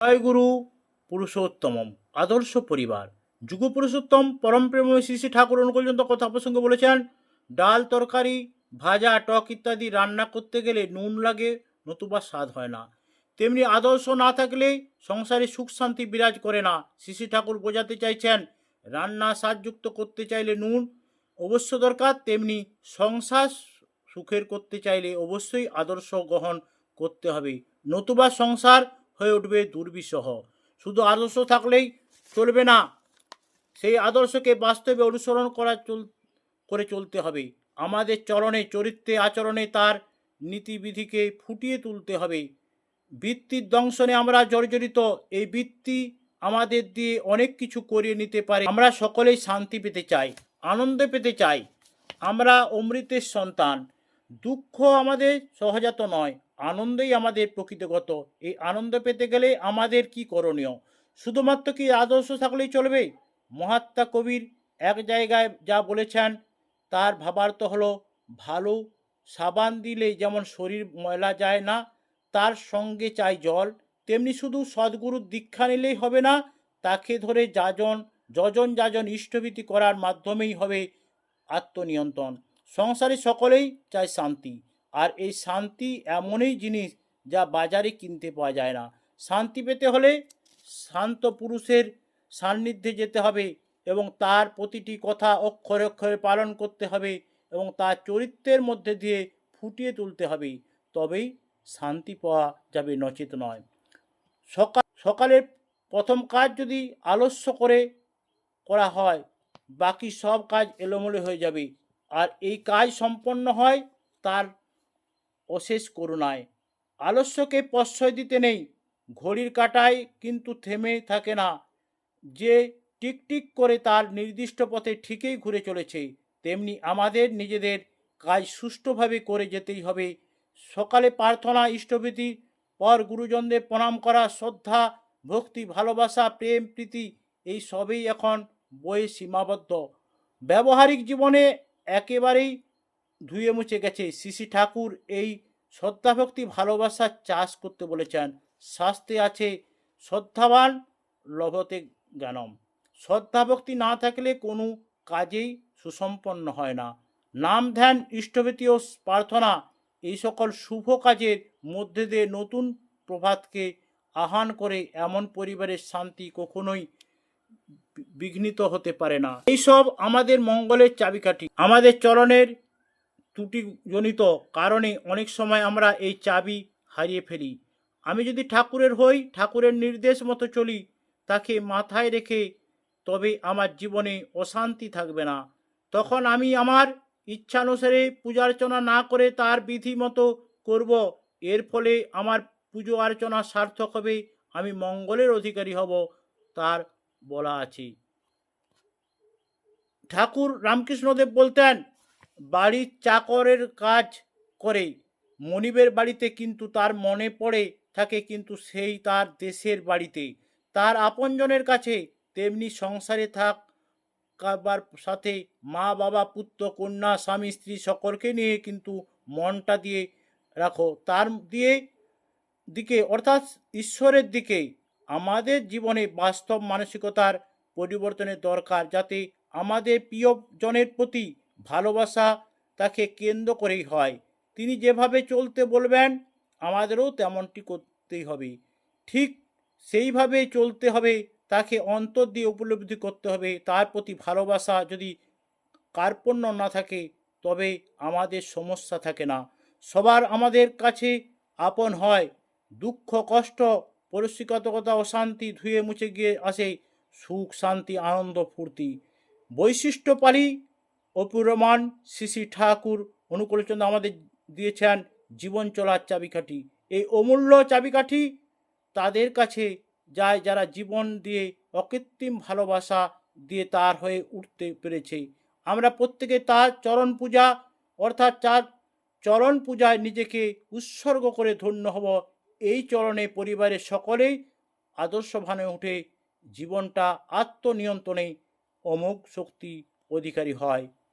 জয়গুরু পুরুষোত্তমম, আদর্শ পরিবার। যুগ পুরুষোত্তম, পরম প্রেমী শ্রী শ্রী ঠাকুর অনুকূলচন্দ্র কথা প্রসঙ্গে বলেছেন, ডাল, তরকারি, ভাজা, টক ইত্যাদি রান্না করতে গেলে নুন লাগে, নতুবা স্বাদ হয় না। তেমনি আদর্শ না থাকলে সংসারে সুখ শান্তি বিরাজ করে না। শ্রী ঠাকুর বোঝাতে চাইছেন, রান্না স্বাদযুক্ত করতে চাইলে নুন অবশ্য দরকার, তেমনি সংসার সুখের করতে চাইলে অবশ্যই আদর্শ গ্রহণ করতে হবে। নতুবা সংসার হয়ে উঠবে দুর্বিষহ। শুধু আদর্শ থাকলেই চলবে না, সেই আদর্শকে বাস্তবে অনুসরণ করা চল, করে চলতে হবে। আমাদের চরণে, চরিত্রে, আচরণে তার নীতিবিধিকে ফুটিয়ে তুলতে হবে। বৃত্তির দংশনে আমরা জর্জরিত, এই বৃত্তি আমাদের দিয়ে অনেক কিছু করিয়ে নিতে পারে। আমরা সকলেই শান্তি পেতে চাই, আনন্দ পেতে চাই। আমরা অমৃতের সন্তান। দুঃখ আমাদের সহজাত নয় আনন্দই আমাদের প্রকৃতিগত। এই আনন্দ পেতে গেলে আমাদের কি করণীয়? শুধুমাত্র কি আদর্শ থাকলেই চলবে? মহাত্মা কবির এক জায়গায় যা বলেছেন, তার ভাবার্থ হলো ভালো সাবান দিলে যেমন শরীর ময়লা যায় না, তার সঙ্গে চাই জল। তেমনি শুধু সদ্গুরুর দীক্ষা নিলেই হবে না, তাকে ধরে যাজন, যজন যাজন ইষ্টভীতি করার মাধ্যমেই হবে আত্মনিয়ন্ত্রণ। সংসারে সকলেই চায় শান্তি। আর এই শান্তি এমনই জিনিস যা বাজারে কিনতে পাওয়া যায় না। শান্তি পেতে হলে শান্ত পুরুষের সান্নিধ্যে যেতে হবে এবং তার প্রতিটি কথা অক্ষরে অক্ষরে পালন করতে হবে এবং তার চরিত্রের মধ্যে দিয়ে ফুটিয়ে তুলতে হবে। তবেই শান্তি পাওয়া যাবে, নচেত নয়। সকাল, সকালের প্রথম কাজ যদি আলস্য করে করা হয়, বাকি সব কাজ এলোমেলো হয়ে যাবে। আর এই কাজ সম্পন্ন হয় তার অশেষ করুণায়। আলস্যকে প্রশ্রয় দিতে নেই। ঘড়ির কাঁটায় কিন্তু থেমে থাকে না। যে টিকটিক করে তার নির্দিষ্ট পথে ঠিকই ঘুরে চলেছে, তেমনি আমাদের নিজেদের কাজ সুষ্ঠুভাবে করে যেতেই হবে। সকালে প্রার্থনা, ইষ্টভীতি, পর গুরুজনদের প্রণাম করা, শ্রদ্ধা, ভক্তি, ভালোবাসা, প্রেম, প্রীতি, এই সবই এখন বইয়ে সীমাবদ্ধ। ব্যবহারিক জীবনে একেবারেই ধুয়ে মুছে গেছে। শ্রী ঠাকুর এই শ্রদ্ধাভক্তি ভালোবাসার চাষ করতে বলেছেন। শাস্তে আছে শ্রদ্ধাবান লভতে জ্ঞানম। শ্রদ্ধাভক্তি না থাকলে কোনো কাজেই সুসম্পন্ন হয় না। নাম ধ্যান, ইষ্টভীতি ও প্রার্থনা এই সকল শুভ কাজের মধ্যে দিয়ে নতুন প্রভাতকে আহ্বান করে এমন পরিবারের শান্তি কখনোই বিঘ্নিত হতে পারে না। এইসব আমাদের মঙ্গলের চাবিকাঠি। আমাদের চরণের ত্রুটিজনিত কারণে অনেক সময় আমরা এই চাবি হারিয়ে ফেলি। আমি যদি ঠাকুরের হই, ঠাকুরের নির্দেশ মতো চলি, তাকে মাথায় রেখে তবে আমার জীবনে অশান্তি থাকবে না। তখন আমি আমার ইচ্ছানুসারে পূজার্চনা না করে তার বিধি মতো করব। এর ফলে আমার পুজো অর্চনা সার্থক হবে, আমি মঙ্গলের অধিকারী হব, তার বলা আছে। ঠাকুর রামকৃষ্ণদেব বলতেন বাড়ির চাকরের কাজ করে। মনিবের বাড়িতে কিন্তু তার মনে পড়ে থাকে কিন্তু সেই তার দেশের বাড়িতে। তার আপনজনের কাছে তেমনি সংসারে থাক কাবার সাথে মা, বাবা, পুত্র, কন্যা, স্বামী, স্ত্রী সকলকে নিয়ে কিন্তু মনটা দিয়ে রাখো। তার দিয়ে দিকে অর্থাৎ ঈশ্বরের দিকে আমাদের জীবনে বাস্তব মানসিকতার পরিবর্তনের দরকার যাতে আমাদের প্রিয়জনের প্রতি ভালোবাসা তাকে কেন্দ্র করেই হয়। তিনি যেভাবে চলতে বলবেন, আমাদেরও তেমনটি করতেই হবে। ঠিক সেইভাবে চলতে হবে, তাকে অন্তর দিয়ে উপলব্ধি করতে হবে। তার প্রতি ভালোবাসা যদি কার্পণ্য না থাকে, তবে আমাদের সমস্যা থাকে না। সবার আমাদের কাছে আপন হয়। দুঃখ, কষ্ট পরিস্থিতিগততা অশান্তি ধুয়ে মুছে গিয়ে আসে সুখ, শান্তি, আনন্দ, ফুর্তি। বৈশিষ্ট্য পালি অপুরমান শ্রী ঠাকুর অনুকূলচন্দ্র আমাদের দিয়েছেন জীবন চলার চাবিকাঠি। এই অমূল্য চাবিকাঠি তাদের কাছে যায় যারা জীবন দিয়ে অকৃত্রিম ভালোবাসা দিয়ে তার হয়ে উঠতে পেরেছে। আমরা প্রত্যেকে তার চরণ পূজা অর্থাৎ তার চরণ পূজায় নিজেকে উৎসর্গ করে ধন্য হব। এই চরণে পরিবারের সকলেই আদর্শভানে উঠে জীবনটা আত্মনিয়ন্ত্রণে অমোঘ শক্তি অধিকারী হয়।